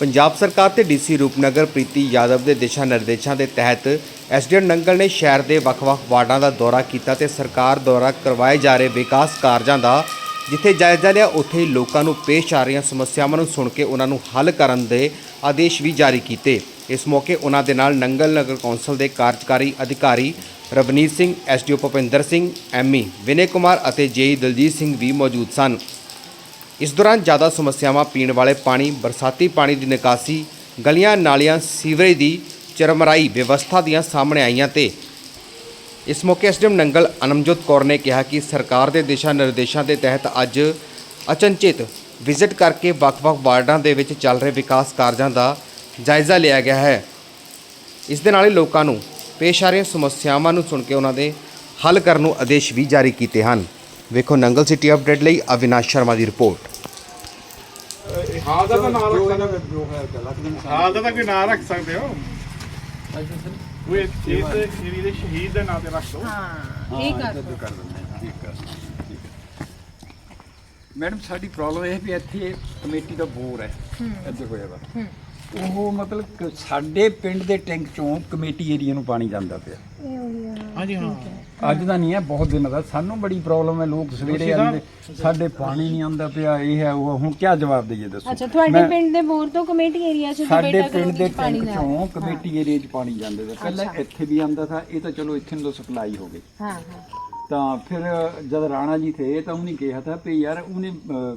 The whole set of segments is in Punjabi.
ਪੰਜਾਬ ਸਰਕਾਰ ਤੇ ਡੀਸੀ ਰੂਪਨਗਰ ਪ੍ਰੀਤੀ ਯਾਦਵ ਦੇ ਦਿਸ਼ਾ ਨਿਰਦੇਸ਼ਾਂ ਦੇ ਤਹਿਤ ਐਸਡੀਐਨ ਨੰਗਲ ਨੇ ਸ਼ਹਿਰ ਦੇ ਵੱਖ-ਵੱਖ ਵਾਰਡਾਂ ਦਾ ਦੌਰਾ ਕੀਤਾ ਤੇ ਸਰਕਾਰ ਦੁਆਰਾ ਕਰਵਾਏ ਜਾ ਰਹੇ ਵਿਕਾਸ ਕਾਰਜਾਂ ਦਾ, ਜਿੱਥੇ ਜਾਇਜ਼ਾ ਲਿਆ, ਉੱਥੇ ਹੀ ਲੋਕਾਂ ਨੂੰ ਪੇਸ਼ ਆ ਰਹੀਆਂ ਸਮੱਸਿਆਵਾਂ ਨੂੰ ਸੁਣ ਕੇ ਉਹਨਾਂ ਨੂੰ ਹੱਲ ਕਰਨ ਦੇ ਆਦੇਸ਼ ਵੀ ਜਾਰੀ ਕੀਤੇ। ਇਸ ਮੌਕੇ ਉਹਨਾਂ ਦੇ ਨਾਲ ਨੰਗਲ ਨਗਰ ਕੌਂਸਲ ਦੇ ਕਾਰਜਕਾਰੀ ਅਧਿਕਾਰੀ ਰਵਨੀਤ ਸਿੰਘ ਐਸਡੀਓ ਭੁਪਿੰਦਰ ਸਿੰਘ ਐਮਈ ਵਿਨੇ ਕੁਮਾਰ ਅਤੇ ਜੇਈ ਦਲਜੀਤ ਸਿੰਘ ਵੀ ਮੌਜੂਦ ਸਨ। ਇਸ ਦੌਰਾਨ ਜ਼ਿਆਦਾ ਸਮੱਸਿਆਵਾਂ ਪੀਣ ਵਾਲੇ ਪਾਣੀ, ਬਰਸਾਤੀ ਪਾਣੀ ਦੀ ਨਿਕਾਸੀ, ਗਲੀਆਂ, ਨਾਲੀਆਂ, ਸੀਵਰੇਜ ਦੀ ਚਰਮਰਾਈ ਵਿਵਸਥਾ ਦੀਆਂ ਸਾਹਮਣੇ ਆਈਆਂ ਤੇ ਇਸ ਮੌਕੇ ਐਸਡੀਐਮ ਨੰਗਲ ਅਨਮਜੋਤ ਕੌਰ ਨੇ ਕਿਹਾ ਕਿ ਸਰਕਾਰ ਦੇ ਦਿਸ਼ਾ ਨਿਰਦੇਸ਼ਾਂ ਦੇ ਤਹਿਤ ਅੱਜ ਅਚਨਚੇਤ ਵਿਜ਼ਿਟ ਕਰਕੇ ਵੱਖ-ਵੱਖ ਵਾਰਡਾਂ ਦੇ ਵਿੱਚ ਚੱਲ ਰਹੇ ਵਿਕਾਸ ਕਾਰਜਾਂ ਦਾ ਜਾਇਜ਼ਾ ਲਿਆ ਗਿਆ ਹੈ। ਇਸ ਦੇ ਨਾਲ ਹੀ ਲੋਕਾਂ ਨੂੰ ਪੇਸ਼ ਆ ਰਹੀਆਂ ਸਮੱਸਿਆਵਾਂ ਨੂੰ ਸੁਣ ਕੇ ਉਹਨਾਂ ਦੇ ਹੱਲ ਕਰਨ ਨੂੰ ਆਦੇਸ਼ ਵੀ ਜਾਰੀ ਕੀਤੇ ਹਨ। ਵੇਖੋ ਨੰਗਲ ਸਿਟੀ ਅਪਡੇਟ ਲਈ ਅਵਿਨਾਸ਼ ਸ਼ਰਮਾ ਦੀ ਰਿਪੋਰਟ। ਹਾਲ ਦਾ ਤਾਂ ਨਾਂ ਰੱਖ ਸਕਦੇ ਜੋ ਹੈ। ਗੱਲਾਂ ਕਿ ਹੋ ਹਾਲ ਦਾ ਤਾਂ ਕੋਈ ਨਾਂ ਰੱਖ ਸਕਦੇ ਹੋ? ਕੋਈ ਇਸ ਏਰੀਏ ਦੇ ਸ਼ਹੀਦ ਦੇ ਨਾਂ ਤੇ ਰੱਖ ਦਿਓ ਇਹ ਕਰ ਕਰ ਦਿੰਦੇ ਹਾਂ ਠੀਕ ਕਰ ਮੈਡਮ ਸਾਡੀ ਪ੍ਰੋਬਲਮ ਇਹ ਵੀ ਇੱਥੇ ਕਮੇਟੀ ਦਾ ਬੋਰ ਹੈ। ਇੱਥੇ ਹੋਇਆ ਵਾ ਉਹ ਮਤਲਬ ਕਿ ਸਾਡੇ ਪਿੰਡ ਦੇ ਟੈਂਕ ਚੋਂ ਕਮੇਟੀ ਏਰੀਆ ਨੂੰ ਪਾਣੀ ਜਾਂਦਾ ਪਿਆ। ਹਾਂਜੀ ਹਾਂ। ਅੱਜ ਦਾ ਨਹੀਂ ਹੈ ਬਹੁਤ ਦਿਨਾਂ ਦਾ। ਸਾਨੂੰ ਬੜੀ ਪ੍ਰੋਬਲਮ ਹੈ ਲੋਕ ਸਵੇਰੇ ਆਉਂਦੇ ਸਾਡੇ ਪਾਣੀ ਨਹੀਂ ਆਉਂਦਾ ਪਿਆ ਇਹ ਹੈ ਉਹ ਹੁਣ ਕੀ ਜਵਾਬ ਦਈਏ ਦੱਸੋ। ਅੱਛਾ ਤੁਹਾਡੇ ਪਿੰਡ ਦੇ ਬੋਰ ਤੋਂ ਕਮੇਟੀ ਏਰੀਆ ਚ ਸਾਡੇ ਪਿੰਡ ਦੇ ਪਾਣੀ ਚੋਂ ਕਮੇਟੀ ਏਰੀਆ 'ਚ ਪਾਣੀ ਜਾਂਦੇ ਪਹਿਲਾਂ ਇੱਥੇ ਵੀ ਆਉਂਦਾ ਸੀ ਇਹ ਤਾਂ ਚਲੋ ਇੱਥੇ ਨੂੰ ਸਪਲਾਈ ਹੋ ਗਈ। ਹਾਂ ਹਾਂ। ਤਾਂ ਫਿਰ ਜਦ ਰਾਣਾ ਜੀ ਥੇ ਤਾਂ ਉਹਨੇ ਕਿਹਾ था ਵੀ ਯਾਰ ਉਹਨੇ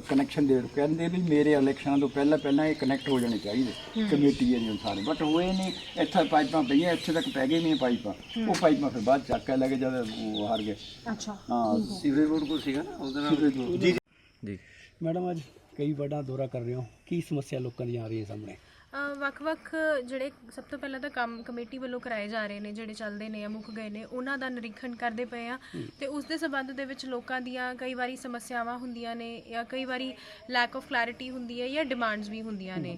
ਕਨੈਕਸ਼ਨ ਦੇ ਕਹਿੰਦੇ ਵੀ ਮੇਰੇ ਇਲੈਕਸ਼ਨਾਂ ਤੋਂ ਪਹਿਲਾਂ ਪਹਿਲਾਂ ਇਹ ਕਨੈਕਟ ਹੋ ਜਾਣੇ ਚਾਹੀਦੇ। ਕਮੇਟੀ ਏਰੀਆ ਸਾਰੇ। ਬਟ ਹੋਏ ਨਹੀਂ ਇੱਥੇ ਪਾਈਪਾਂ ਪਈਆਂ ਇੱਥੇ ਤੱਕ ਪੈ ਗਏ ਨਹੀਂ ਪਾਈਪਾਂ ਉਹ ਪਾਈਪਾਂ ਫਿਰ ਬਾਅਦ ਚੱਕ ਕੇ ਲੱਗੇ ਜਦ ਉਹ ਹਾਰ ਗਏ। ਅੱਛਾ। ਹਾਂ ਸੀਵਰੇਜ ਬੋਰਡ ਕੋਲ ਸੀਗਾ ਨਾ ਉਹਦੇ ਨਾਲ। ਜੀ ਜੀ। ਮੈਡਮ ਅੱਜ ਕਈ ਵੱਡਾ ਦੌਰਾ ਕਰ ਰਹੇ ਹੋ। ਕੀ ਸਮੱਸਿਆ ਲੋਕਾਂ ਦੀਆਂ ਆ ਰਹੀਆਂ ਸਾਹਮਣੇ? ਅ, ਵੱਖ-ਵੱਖ ਜਿਹੜੇ ਸਭ ਤੋਂ ਪਹਿਲਾਂ ਤਾਂ ਕੰਮ ਕਮੇਟੀ ਵੱਲੋਂ ਕਰਾਏ ਜਾ ਰਹੇ ਨੇ ਜਿਹੜੇ ਚੱਲਦੇ ਨੇ ਜਾਂ ਮੁੱਕ ਗਏ ਨੇ ਉਹਨਾਂ ਦਾ ਨਿਰੀਖਣ ਕਰਦੇ ਪਏ ਆ। ਤੇ ਉਸ ਦੇ ਸਬੰਧ ਦੇ ਵਿੱਚ ਲੋਕਾਂ ਦੀਆਂ ਕਈ ਵਾਰੀ ਸਮੱਸਿਆਵਾਂ ਹੁੰਦੀਆਂ ਨੇ ਜਾਂ ਕਈ ਵਾਰੀ ਲੈਕ ਆਫ ਕਲੈਰਿਟੀ ਹੁੰਦੀ ਹੈ ਜਾਂ ਡਿਮਾਂਡਸ ਵੀ ਹੁੰਦੀਆਂ ਨੇ।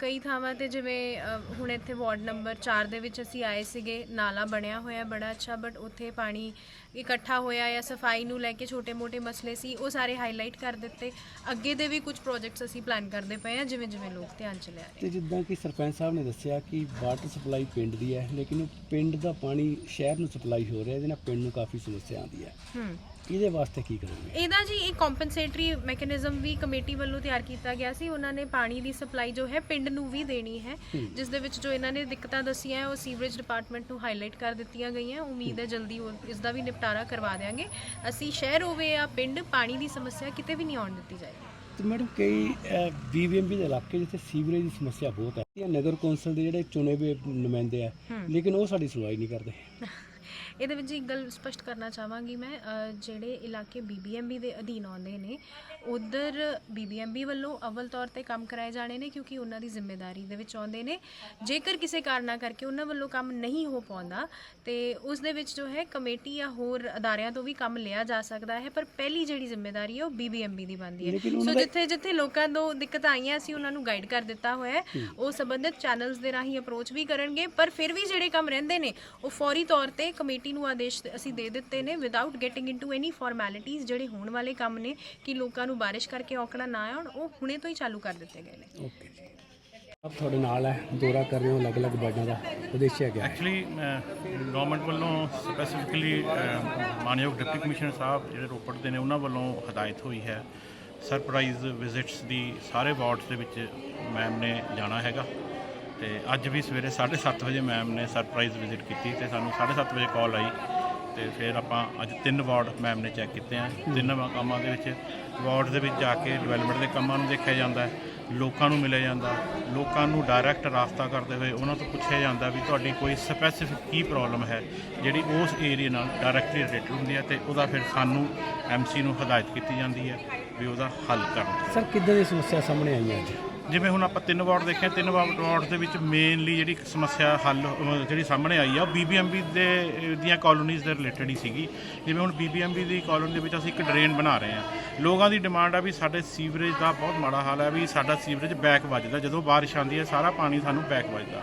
ਕਈ ਥਾਵਾਂ ਤੇ ਜਿਵੇਂ ਹੁਣ ਇੱਥੇ ਵਾਰਡ ਨੰਬਰ 4 ਦੇ ਵਿੱਚ ਅਸੀਂ ਆਏ ਸੀਗੇ। ਨਾਲਾ ਬਣਿਆ ਹੋਇਆ ਬੜਾ ਅੱਛਾ ਬਟ ਉੱਥੇ ਪਾਣੀ ਇਕੱਠਾ ਹੋਇਆ ਜਾਂ ਸਫ਼ਾਈ ਨੂੰ ਲੈ ਕੇ ਛੋਟੇ-ਮੋਟੇ ਮਸਲੇ ਸੀ ਉਹ ਸਾਰੇ ਹਾਈਲਾਈਟ ਕਰ ਦਿੱਤੇ। ਅੱਗੇ ਦੇ ਵੀ ਕੁਝ ਪ੍ਰੋਜੈਕਟਸ ਅਸੀਂ ਪਲਾਨ ਕਰਦੇ ਪਏ ਆ ਜਿਵੇਂ ਜਿਵੇਂ ਲੋਕ ਧਿਆਨ ਚ ਲਿਆ ਰਹੇ ਤੇ ਜਿੱਦਾਂ ਕਿ ਸਰਪੰਚ ਸਾਹਿਬ ਨੇ ਦੱਸਿਆ ਕਿ ਵਾਟਰ ਸਪਲਾਈ ਪਿੰਡ ਦੀ ਹੈ ਲੇਕਿਨ ਉਹ ਪਿੰਡ ਦਾ ਪਾਣੀ ਸ਼ਹਿਰ ਨੂੰ ਸਪਲਾਈ ਹੋ ਰਿਹਾ ਇਹਦੇ ਨਾਲ ਪਿੰਡ ਨੂੰ ਕਾਫੀ ਸਮੱਸਿਆ ਆਉਂਦੀ ਹੈ। ਹੂੰ। ਇਹਦੇ ਵਾਸਤੇ ਕੀ ਕਰੋਗੇ ਇਹਦਾ ਜੀ ਇੱਕ ਕੰਪਨਸੇਟਰੀ ਮੈਕੈਨਿਜ਼ਮ ਵੀ ਕਮੇਟੀ ਵੱਲੋਂ ਤਿਆਰ ਕੀਤਾ ਗਿਆ ਸੀ। ਉਹਨਾਂ ਨੇ ਪਾਣੀ ਦੀ ਸਪਲਾਈ ਜੋ ਹੈ ਪਿੰਡ ਨੂੰ ਵੀ ਦੇਣੀ ਹੈ। ਜਿਸ ਦੇ ਵਿੱਚ ਜੋ ਇਹਨਾਂ ਨੇ ਦਿੱਕਤਾਂ ਦਸੀਆਂ ਉਹ ਸੀਵਰੇਜ ਡਿਪਾਰਟਮੈਂਟ ਨੂੰ ਹਾਈਲਾਈਟ ਕਰ ਦਿੱਤੀਆਂ ਗਈਆਂ ਉਮੀਦ ਹੈ ਜਲਦੀ ਇਸ ਦਾ ਵੀ ਨਿਪਟਾਰਾ ਕਰਵਾ ਦੇਵਾਂਗੇ ਅਸੀਂ ਸ਼ਹਿਰ ਹੋਵੇ ਜਾਂ ਪਿੰਡ ਪਾਣੀ ਦੀ ਸਮੱਸਿਆ ਕਿਤੇ ਵੀ ਨਹੀਂ ਆਉਣ ਦਿੱਤੀ ਜਾਏਗੀ। ਤੇ ਮੈਡਮ ਕਈ ਬੀਬੀਐਮਬੀ ਦੇ ਇਲਾਕੇ ਜਿੱਥੇ ਸੀਵਰੇਜ ਦੀ ਸਮੱਸਿਆ ਬਹੁਤ ਹੈ ਇਹ ਨਗਰ ਕੌਂਸਲ ਦੇ ਜਿਹੜੇ ਚੁਣੇ ਹੋਏ ਨੁਮਾਇੰਦੇ ਆ ਲੇਕਿਨ ਉਹ ਸਾਡੀ ਸੁਣਵਾਈ ਨਹੀਂ ਕਰਦੇ। ਇਹਦੇ ਵਿੱਚ ਇੱਕ ਗੱਲ ਸਪਸ਼ਟ ਕਰਨਾ ਚਾਹਾਂਗੀ ਮੈਂ ਜਿਹੜੇ ਇਲਾਕੇ ਬੀਬੀਐਮਬੀ ਦੇ ਅਧੀਨ ਆਉਂਦੇ ਨੇ ਉਧਰ ਬੀਬੀਐਮਬੀ ਵੱਲੋਂ ਅਵਲ ਤੌਰ ਤੇ ਕੰਮ ਕਰਾਏ ਜਾਣੇ ਨੇ ਕਿਉਂਕਿ ਉਹਨਾਂ ਦੀ ਜ਼ਿੰਮੇਵਾਰੀ ਦੇ ਵਿੱਚ ਆਉਂਦੇ ਨੇ। ਜੇਕਰ ਕਿਸੇ ਕਾਰਨਾ ਕਰਕੇ ਉਹਨਾਂ ਵੱਲੋਂ ਕੰਮ ਨਹੀਂ ਹੋ ਪਾਉਂਦਾ ਤੇ ਉਸ ਦੇ ਵਿੱਚ ਜੋ ਹੈ ਕਮੇਟੀ ਜਾਂ ਹੋਰ ਅਦਾਰਿਆਂ ਤੋਂ ਵੀ ਕੰਮ ਲਿਆ ਜਾ ਸਕਦਾ ਹੈ ਪਰ ਪਹਿਲੀ ਜਿਹੜੀ ਜ਼ਿੰਮੇਵਾਰੀ ਹੈ ਉਹ ਬੀਬੀਐਮਬੀ ਦੀ ਬਣਦੀ ਹੈ। ਸੋ ਜਿੱਥੇ ਜਿੱਥੇ ਲੋਕਾਂ ਨੂੰ ਦਿੱਕਤਾਂ ਆਈਆਂ ਅਸੀਂ ਉਹਨਾਂ ਨੂੰ ਗਾਈਡ ਕਰ ਦਿੱਤਾ ਹੋਇਆ ਹੈ। ਉਹ ਸੰਬੰਧਿਤ ਚੈਨਲਸ ਦੇ ਰਾਹੀਂ ਅਪਰੋਚ ਵੀ ਕਰਨਗੇ ਪਰ ਫਿਰ ਵੀ ਜਿਹੜੇ ਕੰਮ ਰਹਿੰਦੇ ਨੇ ਉਹ ਫੌਰੀ ਤੌਰ ਤੇ ਕਮੇਟੀ ਨੂੰ ਆਦੇਸ਼ ਅਸੀਂ ਦੇ ਦਿੱਤੇ ਨੇ without getting into any formalities ਜਿਹੜੇ ਹੋਣ ਵਾਲੇ ਕੰਮ ਨੇ ਕਿ ਲੋਕਾਂ ਨੂੰ ਬਾਰਿਸ਼ ਕਰਕੇ ਔਕੜਾ ਨਾ ਆਉਣ ਉਹ ਹੁਣੇ ਤੋਂ ਹੀ ਚਾਲੂ ਕਰ ਦਿੱਤੇ ਗਏ ਨੇ। ਓਕੇ ਜੀ। ਆਪ ਤੁਹਾਡੇ ਨਾਲ ਹੈ ਦੌਰਾ ਕਰ ਰਹੇ ਹੋ ਅਲੱਗ-ਅਲੱਗ ਵਾਰਡਾਂ ਦਾ ਉਦੇਸ਼ ਹੈ? ਐਕਚੁਅਲੀ ਗਵਰਨਮੈਂਟ ਵੱਲੋਂ ਸਪੈਸੀਫਿਕਲੀ ਮਾਨਯੋਗ ਡਿਪਟੀ ਕਮਿਸ਼ਨਰ ਸਾਹਿਬ ਜਿਹੜੇ ਰੋਪੜ ਦੇ ਨੇ ਉਹਨਾਂ ਵੱਲੋਂ ਹਦਾਇਤ ਹੋਈ ਹੈ। ਸਰਪ੍ਰਾਈਜ਼ ਵਿਜ਼ਿਟਸ ਦੀ ਸਾਰੇ ਵਾਰਡਸ ਦੇ ਵਿੱਚ ਮੈਮ ਨੇ ਜਾਣਾ ਹੈਗਾ। ਤੇ ਅੱਜ ਵੀ ਸਵੇਰੇ 7:30 ਵਜੇ ਮੈਮ ਨੇ ਸਰਪ੍ਰਾਈਜ਼ ਵਿਜ਼ਿਟ ਕੀਤੀ ਤੇ ਸਾਨੂੰ 7:30 ਵਜੇ ਕਾਲ ਆਈ ਤੇ ਫਿਰ ਆਪਾਂ ਅੱਜ ਤਿੰਨ ਵਾਰਡ ਮੈਮ ਨੇ ਚੈੱਕ ਕੀਤੇ ਆ। ਤਿੰਨ ਕੰਮਾਂ ਦੇ ਵਿੱਚ ਵਾਰਡ ਦੇ ਵਿੱਚ ਜਾ ਕੇ ਡਿਵੈਲਪਮੈਂਟ ਦੇ ਕੰਮਾਂ ਨੂੰ ਦੇਖਿਆ ਜਾਂਦਾ ਹੈ, ਲੋਕਾਂ ਨੂੰ ਮਿਲਿਆ ਜਾਂਦਾ ਲੋਕਾਂ ਨੂੰ ਡਾਇਰੈਕਟ ਰਾਸਤਾ ਕਰਦੇ ਹੋਏ ਉਹਨਾਂ ਤੋਂ ਪੁੱਛਿਆ ਜਾਂਦਾ ਵੀ ਤੁਹਾਡੀ ਕੋਈ ਸਪੈਸੀਫਿਕ ਕੀ ਪ੍ਰੋਬਲਮ ਹੈ, ਜਿਹੜੀ ਉਸ ਏਰੀਆ ਨਾਲ ਡਾਇਰੈਕਟਲੀ ਰਿਲੇਟਡ ਹੁੰਦੀ ਹੈ ਤੇ ਉਹਦਾ ਫਿਰ ਸਾਨੂੰ ਐਮਸੀ ਨੂੰ ਹਦਾਇਤ ਕੀਤੀ ਜਾਂਦੀ ਹੈ ਵੀ ਉਹਦਾ ਹੱਲ ਕਰਨ। ਸਰ, ਕਿੱਦਾਂ ਦੀ ਸਮੱਸਿਆ ਸਾਹਮਣੇ ਆਈਆਂ ਜੀ ਜਿਵੇਂ ਹੁਣ ਆਪਾਂ ਤਿੰਨ ਵਾਰਡ ਦੇਖਿਆ, ਤਿੰਨ ਵਾਰਡ ਦੇ ਵਿੱਚ ਮੇਨਲੀ ਜਿਹੜੀ ਸਮੱਸਿਆ ਹੱਲ ਜਿਹੜੀ ਸਾਹਮਣੇ ਆਈ ਆ, ਉਹ ਬੀਬੀਐਮਬੀ ਦੇ ਦੀਆਂ ਕਾਲੋਨੀਜ਼ ਦੇ ਰਿਲੇਟਡ ਹੀ ਸੀਗੀ। ਜਿਵੇਂ ਹੁਣ ਬੀਬੀਐਮਬੀ ਦੀ ਕਾਲੋਨੀ ਦੇ ਵਿੱਚ ਅਸੀਂ ਇੱਕ ਡਰੇਨ ਬਣਾ ਰਹੇ ਹਾਂ ਲੋਕਾਂ ਦੀ ਡਿਮਾਂਡ ਆ ਵੀ ਸਾਡੇ ਸੀਵਰੇਜ ਦਾ ਬਹੁਤ ਮਾੜਾ ਹਾਲ ਹੈ ਵੀ ਸਾਡਾ ਸੀਵਰੇਜ ਬੈਕ ਵੱਜਦਾ। ਜਦੋਂ ਬਾਰਿਸ਼ ਆਉਂਦੀ ਹੈ ਸਾਰਾ ਪਾਣੀ ਸਾਨੂੰ ਬੈਕ ਵੱਜਦਾ।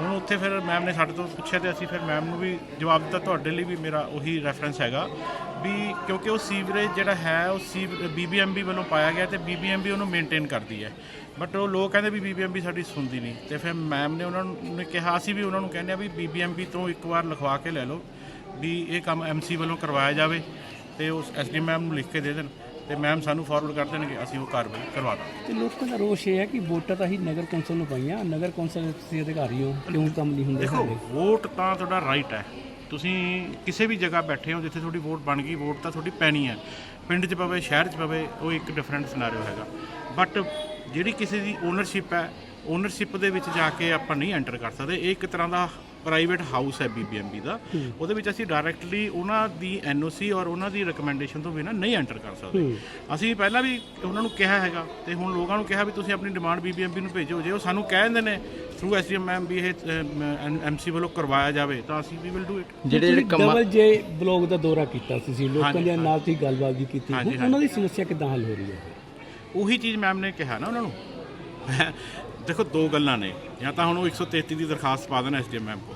ਹੁਣ ਉੱਥੇ ਫਿਰ ਮੈਮ ਨੇ ਸਾਡੇ ਤੋਂ ਪੁੱਛਿਆ ਤੇ ਅਸੀਂ ਫਿਰ ਮੈਮ ਨੂੰ ਵੀ ਜਵਾਬ ਦਿੱਤਾ, ਤੁਹਾਡੇ ਲਈ ਵੀ ਮੇਰਾ ਉਹੀ ਰੈਫਰੈਂਸ ਹੈਗਾ ਵੀ ਕਿਉਂਕਿ ਉਹ ਸੀਵਰੇਜ ਜਿਹੜਾ ਹੈ, ਉਹ ਸੀ ਬੀਬੀਐਮਬੀ ਵੱਲੋਂ ਪਾਇਆ ਗਿਆ ਤੇ ਬੀਬੀਐਮਬੀ ਉਹਨੂੰ ਮੇਨਟੇਨ ਕਰਦੀ ਹੈ। ਬਟ ਉਹ ਲੋਕ ਕਹਿੰਦੇ ਵੀ ਬੀਬੀਐਮਬੀ ਸਾਡੀ ਸੁਣਦੀ ਨਹੀਂ। ਤੇ ਫਿਰ ਮੈਮ ਨੇ ਉਹਨਾਂ ਨੂੰ, ਨੇ ਕਿਹਾ, ਅਸੀਂ ਵੀ ਉਹਨਾਂ ਨੂੰ ਕਹਿੰਦੇ ਆ ਵੀ ਬੀਬੀਐਮਬੀ ਤੋਂ ਇੱਕ ਵਾਰ ਲਿਖਵਾ ਕੇ ਲੈ ਲਓ ਵੀ ਇਹ ਕੰਮ ਐਮਸੀ ਵੱਲੋਂ ਕਰਵਾਇਆ ਜਾਵੇ ਤੇ ਉਸ ਐਸਡੀ ਮੈਮ ਨੂੰ ਲਿਖ ਕੇ ਦੇ ਦੇਣ। ਤੇ ਮੈਮ ਸਾਨੂੰ ਫਾਰਵਰਡ ਕਰ ਦੇਣਗੇ ਅਸੀਂ ਉਹ ਕਾਰਵਾਈ ਕਰਵਾ ਦਾਂਗੇ। ਤੇ ਲੋਕਾਂ ਦਾ ਰੋਸ਼ ਇਹ ਹੈ ਕਿ ਵੋਟਾਂ ਤਾਂ ਹੀ ਨਗਰ ਕੌਂਸਲ ਨੂੰ ਪਾਈਆਂ ਨਗਰ ਕੌਂਸਲ ਦੇ ਤੁਸੀਂ ਅਧਿਕਾਰੀ ਹੋ ਕਿਉਂ ਕੰਮ ਨਹੀਂ ਹੁੰਦੇ ਦੇਖੋ ਸਾਡੇ? ਵੋਟ ਤਾਂ ਤੁਹਾਡਾ ਰਾਈਟ ਹੈ। ਤੁਸੀਂ ਕਿਸੇ ਵੀ ਜਗ੍ਹਾ ਬੈਠੇ ਹੋ ਜਿੱਥੇ ਤੁਹਾਡੀ ਵੋਟ ਬਣ ਗਈ ਵੋਟ ਤਾਂ ਤੁਹਾਡੀ ਪੈਣੀ ਹੈ। ਪਿੰਡ 'ਚ ਪਵੇ ਸ਼ਹਿਰ 'ਚ ਪਵੇ ਉਹ ਇੱਕ ਡਿਫਰੈਂਟ ਸਿਨੈਰੀਓ ਹੈਗਾ। ਬਟ ਜਿਹੜੀ ਕਿਸੇ ਦੀ ਓਨਰਸ਼ਿਪ ਹੈ ਓਨਰਸ਼ਿਪ ਦੇ ਵਿੱਚ ਜਾ ਕੇ ਆਪਾਂ ਨਹੀਂ ਐਂਟਰ ਕਰ ਸਕਦੇ। ਇਹ ਇੱਕ ਤਰ੍ਹਾਂ ਦਾ ਪ੍ਰਾਈਵੇਟ ਹਾਊਸ ਹੈ ਬੀਬੀਐਮਬੀ ਦਾ ਉਹਦੇ ਵਿੱਚ ਅਸੀਂ ਡਾਇਰੈਕਟਲੀ ਉਹਨਾਂ ਦੀ ਐਨਓਸੀ ਔਰ ਉਹਨਾਂ ਦੀ ਰეკਮੈਂਡੇਸ਼ਨ ਤੋਂ ਬਿਨਾਂ ਨਹੀਂ ਐਂਟਰ ਕਰ ਸਕਦੇ। ਅਸੀਂ ਪਹਿਲਾਂ ਵੀ ਉਹਨਾਂ ਨੂੰ ਕਿਹਾ ਹੈਗਾ ਤੇ ਹੁਣ ਲੋਕਾਂ ਨੂੰ ਕਿਹਾ ਵੀ ਤੁਸੀਂ ਆਪਣੀ ਡਿਮਾਂਡ ਬੀਬੀਐਮਬੀ ਨੂੰ ਭੇਜੋ। ਜੇ ਉਹ ਸਾਨੂੰ ਕਹਿ ਦਿੰਦੇ ਨੇ ਥਰੂ ਐਸਡੀਐਮ ਮੈਮ ਵੀ ਇਹ ਐਮਸੀ ਵੱਲੋਂ ਕਰਵਾਇਆ ਜਾਵੇ ਤਾਂ ਅਸੀਂ ਵੀ ਵਿਲ ਡੂ ਇਟ ਜਿਹੜੇ ਜਿਹੜੇ ਕੰਮਾਂ ਡਬਲ ਜੇ ਬਲੌਗ ਦਾ ਦੌਰਾ ਕੀਤਾ ਸੀ ਤੁਸੀਂ ਲੋਕਾਂ ਦੇ ਨਾਲ ਤੁਸੀਂ ਗੱਲਬਾਤ ਵੀ ਕੀਤੀ ਉਹਨਾਂ ਦੀ ਸਮੱਸਿਆ ਕਿੱਦਾਂ ਹੱਲ ਹੋ ਰਹੀ ਹੈ? ਉਹੀ ਚੀਜ਼ ਮੈਮ ਨੇ ਕਿਹਾ ਨਾ ਉਹਨਾਂ ਨੂੰ। ਦੇਖੋ ਦੋ ਗੱਲਾਂ ਨੇ ਜਾਂ ਤਾਂ ਹੁਣ ਉਹ 133 ਦੀ ਦਰਖਾਸਤ ਪਾ ਦੇਣ ਐਸਡੀਐਮ ਮੈਮ ਕੋ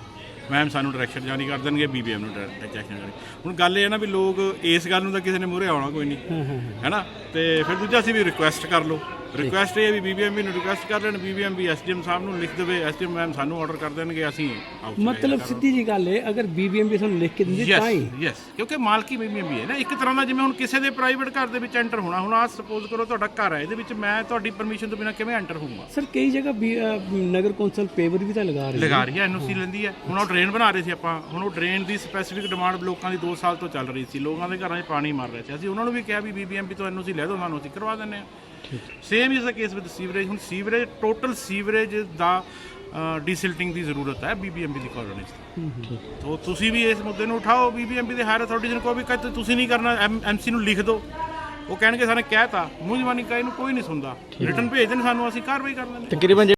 ਮੈਮ ਸਾਨੂੰ ਡਾਇਰੈਕਸ਼ਨ ਜਾਰੀ ਕਰ ਦੇਣਗੇ ਬੀਬੀਐਮ ਨੂੰ ਡਾਇਰੈਕਸ਼ਨ ਜਾਰੀ। ਹੁਣ ਗੱਲ ਇਹ ਹੈ ਨਾ ਵੀ ਲੋਕ ਇਸ ਗੱਲ ਨੂੰ ਤਾਂ ਕਿਸੇ ਨੇ ਮੂਹਰੇ ਆਉਣਾ ਕੋਈ ਨਹੀਂ ਹੈਨਾ ਤੇ ਫਿਰ ਦੂਜਾ ਅਸੀਂ ਵੀ ਰਿਕੁਐਸਟ ਕਰ ਲਓ। ਰਿਕੁਐਸਟ ਇਹ ਹੈ ਵੀ ਬੀਬੀਐਮਬੀ ਨੂੰ ਰਿਕੁਐਸਟ ਕਰ ਲੈਣ ਬੀਬੀਐਮਬੀ ਐਸਡੀਐਮ ਸਾਹਿਬ ਨੂੰ ਲਿਖ ਦੇਵੇ ਐਸਡੀਐਮ ਮੈਮ ਸਾਨੂੰ ਆਰਡਰ ਕਰ ਦੇਣਗੇ ਅਸੀਂ ਮਤਲਬ ਸਿੱਧੀ ਜੀ ਗੱਲ ਹੈ ਅਗਰ ਬੀਬੀਐਮਬੀ ਸਾਨੂੰ ਲਿਖ ਕੇ ਦਿੰਦੀ ਤਾਂ ਹੀ। ਯੈਸ ਕਿਉਂਕਿ ਮਾਲਕੀ ਬੀਬੀਐਮਬੀ ਹੈ ਨਾ ਇੱਕ ਤਰ੍ਹਾਂ ਦਾ ਜਿਵੇਂ ਹੁਣ ਕਿਸੇ ਦੇ ਪ੍ਰਾਈਵੇਟ ਘਰ ਦੇ ਵਿੱਚ ਐਂਟਰ ਹੋਣਾ ਹੁਣ ਆ ਸਪੋਜ਼ ਕਰੋ ਤੁਹਾਡਾ ਘਰ ਹੈ ਇਹਦੇ ਵਿੱਚ ਮੈਂ ਤੁਹਾਡੀ ਪਰਮਿਸ਼ਨ ਤੋਂ ਬਿਨਾਂ ਕਿਵੇਂ ਐਂਟਰ ਹੋਊਂਗਾ? ਸਰ ਕਈ ਜਗ੍ਹਾ ਨਗਰ ਕੌਂਸਲ ਪੇਵਰ ਵੀ ਤਾਂ ਲਗਾ ਰਹੀ ਹੈ। ਲਗਾ ਰਹੀ ਹੈ ਐਨਓਸੀ ਲੈਂਦੀ ਹੈ। ਹੁਣ ਉਹ ਡਰੇਨ ਬਣਾ ਰਹੇ ਸੀ ਆਪਾਂ ਹੁਣ ਉਹ ਡਰੇਨ ਦੀ ਸਪੈਸੀਫਿਕ ਡਿਮਾਂਡ ਲੋਕਾਂ ਦੀ 2 ਸਾਲ ਤੋਂ ਚੱਲ ਰਹੀ ਸੀ ਲੋਕਾਂ ਦੇ ਘਰਾਂ 'ਚ ਪਾਣੀ ਮਾਰ ਰਹੇ ਸੀ। ਅਸੀਂ ਉਹਨਾਂ ਨੂੰ ਵੀ ਕਿਹਾ ਵੀ ਬੀਬੀਐਮਬੀ ਤੋਂ ਐਨਓਸੀ ਲੈ ਦਿਓ ਸਾਨੂੰ ਅਸੀਂ ਕਰਵਾ ਦਿੰਦੇ ਹਾਂ। Same is the case with sewerage ਹੁਣ ਸੀਵਰੇਜ ਟੋਟਲ ਸੀਵਰੇਜ ਦਾ ਡੀਸਿਲਟਿੰਗ ਦੀ ਜ਼ਰੂਰਤ ਹੈ ਬੀਬੀਐਮਬੀ ਦੀ ਕਾਲੋਨੀ 'ਚ ਤੋ ਤੁਸੀਂ ਵੀ ਇਸ ਮੁੱਦੇ ਨੂੰ ਉਠਾਓ ਬੀਬੀਐਮਬੀ ਦੇ ਹਾਇਰ ਅਥਾਰਟੀਜ਼ ਨੂੰ ਕਹੋ ਵੀ ਕਦ ਤੁਸੀਂ ਨਹੀਂ ਕਰਨਾ ਐਮਸੀ ਨੂੰ ਲਿਖ ਦਿਓ ਉਹ ਕਹਿਣਗੇ ਸਾਨੂੰ ਕਹਿਤਾ ਮੂੰਹ ਜ਼ਬਾਨੀ ਕਹੇ ਨੂੰ ਕੋਈ ਨਹੀਂ ਸੁਣਦਾ। ਰਿਟਰਨ ਭੇਜ ਦੇਣ ਸਾਨੂੰ ਅਸੀਂ ਕਾਰਵਾਈ ਕਰ ਲੈਂਦੇ ਤਕਰੀਬਨ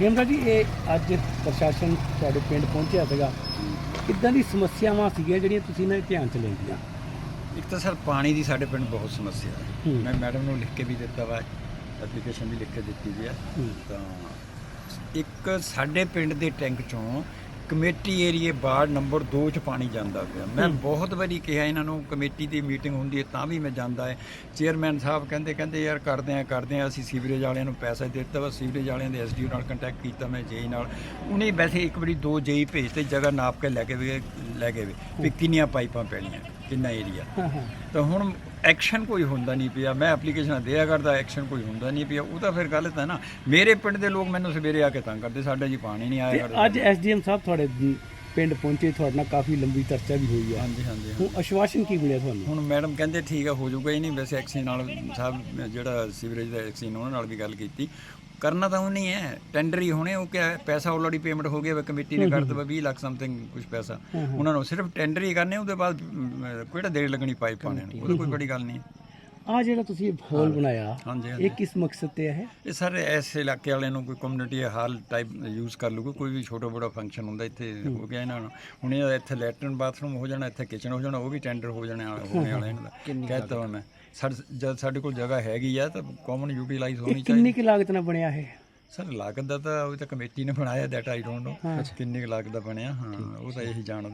ਹੇਮਰਾ ਜੀ ਇਹ ਅੱਜ ਪ੍ਰਸ਼ਾਸਨ ਤੁਹਾਡੇ ਪਿੰਡ ਪਹੁੰਚਿਆ ਸੀਗਾ। ਕਿੱਦਾਂ ਦੀ ਸਮੱਸਿਆਵਾਂ ਸੀਗੀਆਂ ਜਿਹੜੀਆਂ ਤੁਸੀਂ ਦੇ ਧਿਆਨ 'ਚ ਲੈਂਦੀਆਂ? ਇੱਕ ਤਾਂ ਸਰ ਪਾਣੀ ਦੀ ਸਾਡੇ ਪਿੰਡ ਬਹੁਤ ਸਮੱਸਿਆ ਹੈ। ਮੈਂ ਮੈਡਮ ਨੂੰ ਲਿਖ ਕੇ ਵੀ ਦਿੱਤਾ ਵਾ ਐਪਲੀਕੇਸ਼ਨ ਵੀ ਲਿਖ ਕੇ ਦਿੱਤੀ ਵੀ ਹੂੰ। ਤਾਂ ਇੱਕ ਸਾਡੇ ਪਿੰਡ ਦੇ ਟੈਂਕ ਚੋਂ ਕਮੇਟੀ ਏਰੀਏ ਵਾਰਡ ਨੰਬਰ 2 ਚ ਪਾਣੀ ਜਾਂਦਾ ਪਿਆ। ਮੈਂ ਬਹੁਤ ਵਾਰੀ ਕਿਹਾ ਇਹਨਾਂ ਨੂੰ ਕਮੇਟੀ ਦੀ ਮੀਟਿੰਗ ਹੁੰਦੀ ਹੈ ਤਾਂ ਵੀ ਮੈਂ ਜਾਂਦਾ ਹੈ। ਚੇਅਰਮੈਨ ਸਾਹਿਬ ਕਹਿੰਦੇ ਕਹਿੰਦੇ ਯਾਰ ਕਰਦੇ ਆ ਕਰਦੇ ਆ ਅਸੀਂ ਸੀਵਰੇਜ ਵਾਲਿਆਂ ਨੂੰ ਪੈਸਾ ਦੇ ਦਿੱਤਾ ਵਾ ਸੀਵਰੇਜ ਵਾਲਿਆਂ ਦੇ ਐਸਡੀਓ ਨਾਲ ਕੰਟੈਕਟ ਕੀਤਾ ਮੈਂ ਜੇਈ ਨਾਲ। ਉਹਨੇ ਵੈਸੇ ਇੱਕ ਵਾਰੀ ਦੋ ਜੇਈ ਭੇਜਤੇ ਜਗ੍ਹਾ ਨਾਪ ਕੇ ਲੈ ਕੇ ਵੀ ਲੈ ਗਏ ਵੀ ਕਿੰਨੀਆਂ ਪਾਈਪਾਂ ਪੈਣੀਆਂ। ਕਿੰਨਾ ਏਰੀਆ ਤਾਂ ਹੁਣ ਐਕਸ਼ਨ ਕੋਈ ਹੁੰਦਾ ਨਹੀਂ ਪਿਆ। ਮੈਂ ਐਪਲੀਕੇਸ਼ਨਾਂ ਦਿਆ ਕਰਦਾ ਐਕਸ਼ਨ ਕੋਈ ਹੁੰਦਾ ਨਹੀਂ ਪਿਆ। ਉਹ ਤਾਂ ਫਿਰ ਗਲਤ ਹੈ ਨਾ ਮੇਰੇ ਪਿੰਡ ਦੇ ਲੋਕ ਮੈਨੂੰ ਸਵੇਰੇ ਆ ਕੇ ਤੰਗ ਕਰਦੇ ਸਾਡਾ ਜੀ ਪਾਣੀ ਨਹੀਂ ਆਇਆ ਕਰਦਾ ਅੱਜ ਐਸਡੀਐਮ ਸਾਹਿਬ ਤੁਹਾਡੇ ਪਿੰਡ ਪਹੁੰਚੇ ਤੁਹਾਡੇ ਨਾਲ ਕਾਫੀ ਲੰਬੀ ਚਰਚਾ ਵੀ ਹੋਈ ਹੈ ਹਾਂਜੀ ਹਾਂਜੀ ਹੁਣ ਅਸ਼ਵਾਸਨ ਕੀ ਮਿਲਿਆ ਤੁਹਾਨੂੰ? ਹੁਣ ਮੈਡਮ ਕਹਿੰਦੇ ਠੀਕ ਆ ਹੋ ਜਾਊਗਾ ਹੀ ਨਹੀਂ। ਵੈਸੇ ਐਕਸੀ ਨਾਲ ਸਾਹਿਬ ਜਿਹੜਾ ਸੀਵਰੇਜ ਦਾ ਐਕਸੀ ਉਹਨਾਂ ਨਾਲ ਵੀ ਗੱਲ ਕੀਤੀ। ਕਰਨਾ ਤਾਂ ਉਹ ਨਹੀਂ ਹੈ। ਟੈਂਡਰ ਹੀ ਹੋਣੇ ਉਹ ਕਿਆ ਹੈ, ਪੈਸਾ ਆਲਰੇਡੀ ਪੇਮੈਂਟ ਹੋ ਗਿਆ ਵਾ ਕਮੇਟੀ ਨੇ ਕਰ ਦਿੱਤਾ 20 ਲੱਖ ਸਮਥਿੰਗ ਕੁਝ ਪੈਸਾ। ਉਹਨਾਂ ਨੂੰ ਸਿਰਫ ਟੈਂਡਰ ਹੀ ਕਰਨੇ ਉਹਦੇ ਬਾਅਦ ਕਿਹੜਾ ਦੇਰ ਲੱਗਣੀ ਪਾਈਪ ਪਾਣੇ ਨੂੰ? ਉਹਦਾ ਕੋਈ ਬੜੀ ਗੱਲ ਨਹੀਂ। ਆ ਜਿਹੜਾ ਤੁਸੀਂ ਹਾਲ ਬਣਾਇਆ ਇਹ ਕਿਸ ਮਕਸਦ ਤੇ ਹੈ? ਇਹ ਸਾਰੇ ਐਸੇ ਇਲਾਕੇ ਵਾਲਿਆਂ ਨੂੰ ਕੋਈ ਕਮਿਊਨਿਟੀ ਹਾਲ ਟਾਈਪ ਯੂਜ਼ ਕਰ ਲੂਗਾ ਕੋਈ ਵੀ ਛੋਟਾ ਬੜਾ ਫੰਕਸ਼ਨ ਹੁੰਦਾ ਇੱਥੇ ਹੋ। ਗਿਆ ਇਹਨਾਂ ਨੂੰ? ਹੁਣ ਇਹ ਇੱਥੇ ਲੈਟਰਨ ਬਾਥਰੂਮ ਹੋ ਜਾਣਾ ਇੱਥੇ ਕਿਚਨ ਹੋ ਜਾਣਾ ਉਹ ਵੀ ਟੈਂਡਰ ਹੋ ਜਾਣਾ ਹੋਣੇ ਵਾਲਾ ਇਹਨਾਂ ਦਾ। ਕਹਿਤਾ ਮੈਂ ਸਾਡੇ ਜਦ ਸਾਡੇ ਕੋਲ ਜਗ੍ਹਾ ਹੈਗੀ ਆ ਤਾਂ ਕਾਮਨ ਯੂਟਿਲਾਈਜ਼ ਹੋਣੀ ਇਹ ਚਾਹੀਦੀ ਕਿੰਨੀ ਕੁ ਲਾਗਤ ਨਾਲ ਬਣਿਆ ਇਹ? ਸਰ ਲਾਗਤ ਦਾ ਤਾਂ ਉਹ ਤਾਂ ਕਮੇਟੀ ਨੇ ਬਣਾਇਆ ਦੈਟ ਆਈ ਡੋਨਟ ਨੋ ਕਿੰਨੀ ਕੁ ਲਾਗਤ ਦਾ ਬਣਿਆ ਹਾਂ ਉਹ ਤਾਂ ਇਹੀ ਜਾਣਦੇ